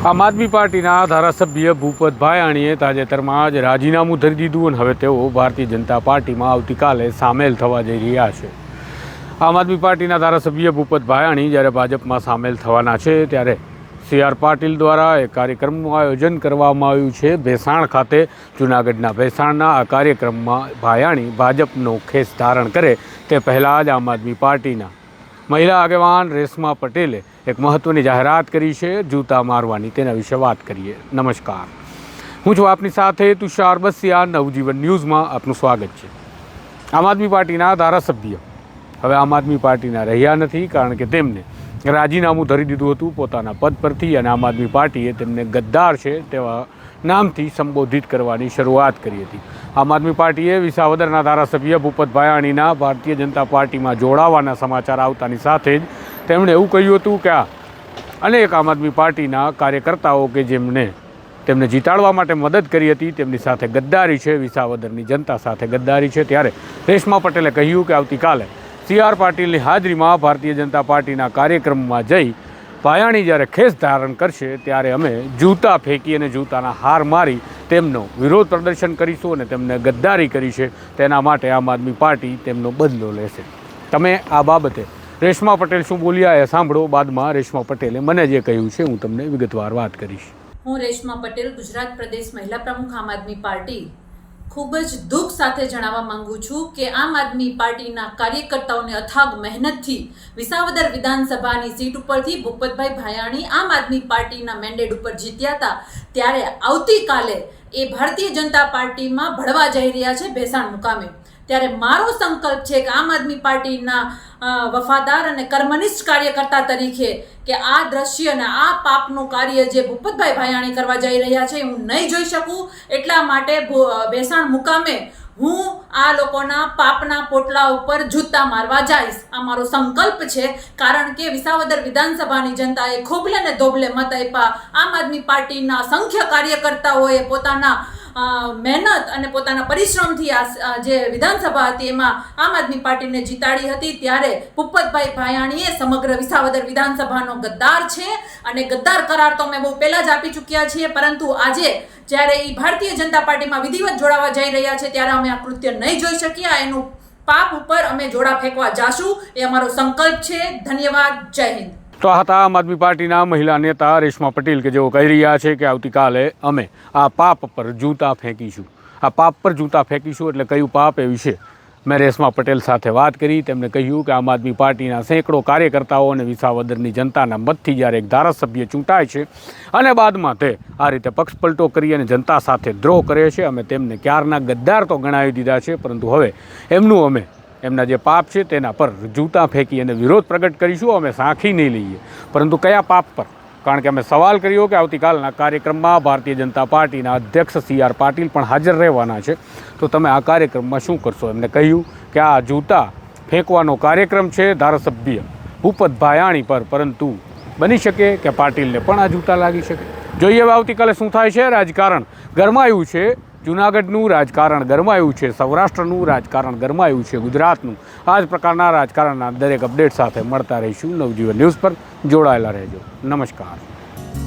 આમ આદમી પાર્ટીના ધારાસભ્ય ભૂપત ભાયાણીએ તાજેતરમાં જ રાજીનામું ધરી દીધું અને હવે તેઓ ભારતીય જનતા પાર્ટીમાં આવતીકાલે સામેલ થવા જઈ રહ્યા છે. આમ આદમી પાર્ટીના ધારાસભ્ય ભૂપત ભાયાણી જ્યારે ભાજપમાં સામેલ થવાના છે ત્યારે સી આર પાટીલ દ્વારા એક કાર્યક્રમનું આયોજન કરવામાં આવ્યું છે. ભેસાણ ખાતે જૂનાગઢના ભેસાણના આ કાર્યક્રમમાં ભાયાણી ભાજપનો ખેસ ધારણ કરે તે પહેલાં જ આમ આદમી પાર્ટીના મહિલા આગેવાન રેશમા પટેલે એક મહત્ત્વની જાહેરાત કરી છે, જૂતા મારવાની. તેના વિશે વાત કરીએ. નમસ્કાર. હું છું આપની સાથે તુષાર બસિયા, નવજીવન ન્યૂઝમાં આપનું સ્વાગત છે. આમ આદમી પાર્ટીના ધારાસભ્ય. હવે આમ આદમી પાર્ટીના રહ્યા નથી કારણ કે તેમને રાજીનામું ધરી દીધું હતું પોતાના પદ પરથી અને આમ આદમી પાર્ટીએ તેમને ગદ્દાર છે તેવા નામથી સંબોધિત કરવાની શરૂઆત કરી હતી. આમ આદમી પાર્ટીએ વિસાવદરના ધારાસભ્ય ભૂપત ભાયાણીના ભારતીય જનતા પાર્ટીમાં જોડાવાના સમાચાર આવતાની સાથે જ તેમણે એવું કહ્યું હતું કે આ અનેક આમ આદમી પાર્ટીના કાર્યકર્તાઓ કે જેમને તેમને જીતાડવા માટે મદદ કરી હતી, તેમની સાથે ગદ્દારી છે, વિસાવદરની જનતા સાથે ગદ્દારી છે. ત્યારે રેશમા પટેલે કહ્યું કે આવતીકાલે સી આર પાટીલની હાજરીમાં ભારતીય જનતા પાર્ટીના કાર્યક્રમમાં જઈ પાયાણી જ્યારે ખેસ ધારણ કરશે, ત્યારે અમે જૂતા ફેંકી અને જૂતાના હાર મારી તેમનો વિરોધ પ્રદર્શન કરીશું અને તેમને ગદ્દારી કરી છે. તેના માટે આમ આદમી પાર્ટી તેમનો બદલો લેશે. તમે આ બાબતે રેશમા પટેલ શું બોલ્યા એ સાંભળો બાદમાં રેશમા પટેલે મને જે કહ્યું છે હું તમને વિગતવાર વાત કરીશ. હું રેશમા પટેલ, ગુજરાત પ્રદેશ મહિલા પ્રમુખ આમ આદમી પાર્ટી. ખૂબ જ દુઃખ સાથે જણાવવા માંગુ છું કે આમ આદમી પાર્ટીના કાર્યકર્તાઓને અથાગ મહેનતથી વિસાવદર વિધાનસભાની સીટ ઉપરથી ભૂપતભાઈ ભાયાણી આમ આદમી પાર્ટીના મેન્ડેટ ઉપર જીત્યા હતા. ત્યારે આવતીકાલે એ ભારતીય જનતા પાર્ટીમાં ભળવા જઈ રહ્યા છે ભેસાણ મુકામે. ત્યારે મારો સંકલ્પ છે કે આમ આદમી પાર્ટીના વફાદાર અને કર્મનિષ્ઠ કાર્યકર્તા તરીકે કે આ દ્રશ્ય અને આ પાપનું કાર્ય જે ભૂપતભાઈ ભાયાણી કરવા જઈ રહ્યા છે હું નહીં જોઈ શકું. એટલા માટે બેસાણ મુકામે હું આ લોકોના પાપના પોટલા ઉપર જૂતા મારવા જઈશ. આ મારો સંકલ્પ છે, કારણ કે વિસાવદર વિધાનસભાની જનતાએ ખોબલે ને ધોબલે મત આપ્યા. આમ આદમી પાર્ટીના સંખ્ય કાર્યકર્તાઓએ પોતાના મહેનત અને પોતાના પરિશ્રમથી આ જે વિધાનસભા હતી એમાં આમ આદમી પાર્ટીને જીતાડી હતી, ત્યારે ભૂપતભાઈ ભાયાણીએ સમગ્ર વિસાવદર વિધાનસભાનો ગદ્દાર છે અને ગદ્દાર કરાર તો અમે બહુ પહેલાં જ આપી ચૂક્યા છીએ, પરંતુ આજે જ્યારે એ ભારતીય જનતા પાર્ટીમાં વિધિવત જોડાવા જઈ રહ્યા છે, ત્યારે અમે આ કૃત્ય નહીં જોઈ શક્યા એનું પાપ ઉપર અમે જોડા ફેંકવા જાશું, એ અમારો સંકલ્પ છે. ધન્યવાદ. જય હિન્દ. તો આ હતા આમ આદમી પાર્ટીના મહિલા નેતા રેશમા પટેલ કે જેઓ કહી રહ્યા છે કે આવતીકાલે અમે આ પાપ પર જૂતા ફેંકીશું. આ પાપ પર જૂતા ફેંકીશું એટલે કયું પાપ એ વિશે મેં રેશમા પટેલ સાથે વાત કરી. તેમણે કહ્યું કે આમ આદમી પાર્ટીના સેંકડો કાર્યકર્તાઓ અને વિસાવદરની જનતાના મતથી જ્યારે એક ધારાસભ્ય ચૂંટાય છે અને બાદમાં તે આ રીતે પક્ષપલટો કરી અને જનતા સાથે દ્રોહ કરે છે, અમે તેમને ક્યારના ગદ્દાર તો ગણાવી દીધા છે, પરંતુ હવે એમનું અમે એમના જે પાપ છે તેના પર જૂતા ફેંકી અને વિરોધ પ્રગટ કરીશું, અમે સાંખી નહીં લઈએ. પરંતુ કયા પાપ પર? કારણ કે અમે સવાલ કર્યો કે આવતીકાલના કાર્યક્રમમાં ભારતીય જનતા પાર્ટીના અધ્યક્ષ સી આર પાટીલ પણ હાજર રહેવાના છે. તો તમે આ કાર્યક્રમમાં શું કરશો? એમને કહ્યું કે આ જૂતા ફેંકવાનો કાર્યક્રમ છે ધારાસભ્ય ભૂપત ભાયાણી પર, પરંતુ બની શકે કે પાટીલને પણ આ જૂતા લાગી શકે? જોઈએ હવે આવતીકાલે શું થાય છે. રાજકારણ ગરમાયું છે. જૂનાગઢનું રાજકારણ ગરમાયું છે, સૌરાષ્ટ્રનું રાજકારણ ગરમાયું છે, ગુજરાતનું. આ જ પ્રકારના રાજકારણના દરેક અપડેટ સાથે મળતા રહીશું. નવજીવન ન્યૂઝ પર જોડાયેલા રહેજો. નમસ્કાર.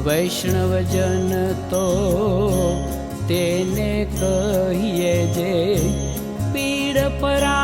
વૈષ્ણવજન તો તેને કહીએ જે પીડ પરાઈ